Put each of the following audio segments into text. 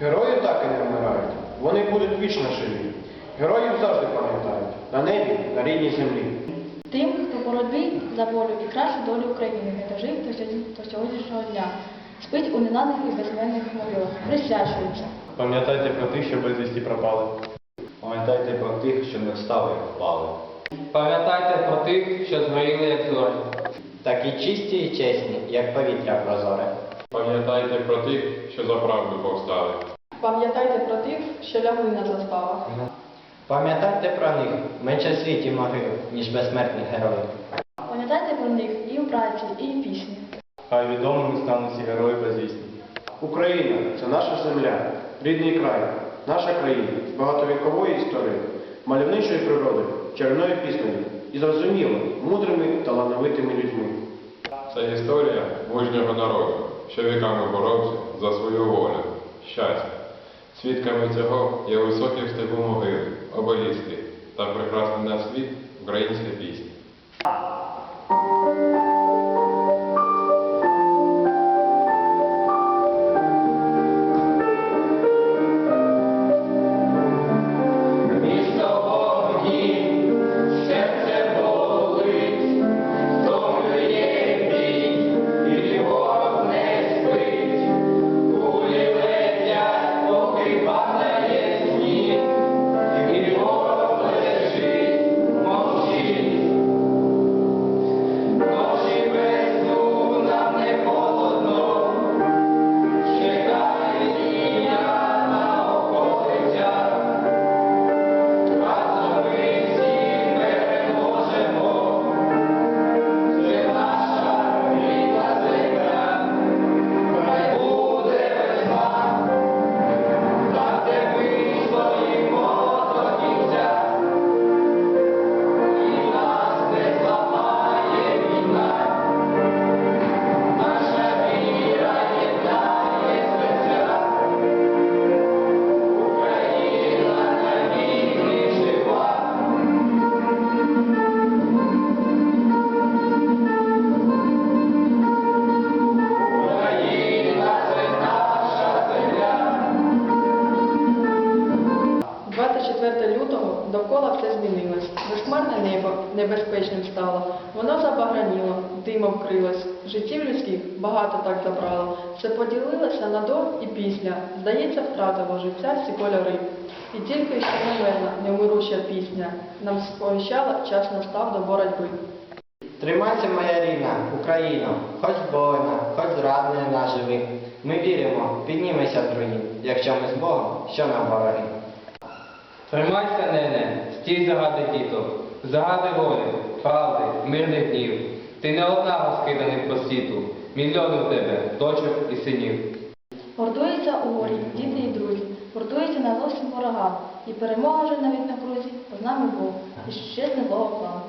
Герої так і не вмирають. Вони будуть вічно живі. Героїв завжди пам'ятають на небі, на рідній землі. Тим, хто в боротьбі за волю і кращу долю України не дожив до сьогоднішнього дня, спить у ненаних і безменних могилах, присвячується. Пам'ятайте про тих, що безвісті пропали. Пам'ятайте про тих, що не встали, а впали. Пам'ятайте про тих, що згоріли, як зорі. Такі чисті і чесні, як повітря прозоре. Пам'ятайте про тих, що за правду повстали. Пам'ятайте про тих, що лягли на заставах. Пам'ятайте про них менше світі могил, ніж безсмертних героїв. Пам'ятайте про них і в праці, і в пісні. Хай відомими стануть всі герої безвісні. Україна це наша земля, рідний край, наша країна з багатовікової історії, мальовничої природи, чарівною піснею і зрозуміло, мудрими талановитими людьми. Це історія мужнього народу, що віками боровся за свою волю, щастя. Свідками цього є високі в степу могили, обеліски та прекрасний на світ українська пісня. – небезпечним стало. Воно забаграніло, димом вкрилось. Життів людських багато так забрало. Все поділилося на до і після. Здається, втратило життя всі кольори. І тільки що невельна, невмируща пісня нам сповіщала, час настав до боротьби. Тримайся, моя рідна, Україно, хоч бойна, хоч зраднена живих. Ми віримо, піднімайся руїн, якщо ми з Богом, що нам вороги. Тримайся, нене, стій загади діток, загади волі, правди, мирних днів. Ти не одна розкиданих по світу, мільйони в тебе, дочок і синів. Гордуються у горі, діти і друзі, гордуються на зовсім ворогам, і перемога вже навіть на крузі, з нами Бог, і ще з злого плану.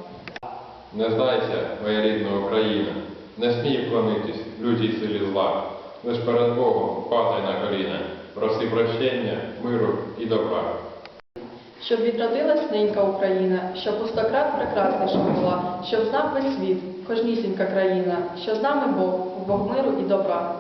Не здайся, моя рідна Україна, не смій вклонитись лютій силі зла. Лиш перед Богом падай на коліна, проси прощення, миру і добра. Щоб відродилась ненька Україна, щоб у прекрасніша була, щоб знав весь світ, кожнісінька країна, що з нами Бог, Бог миру і добра.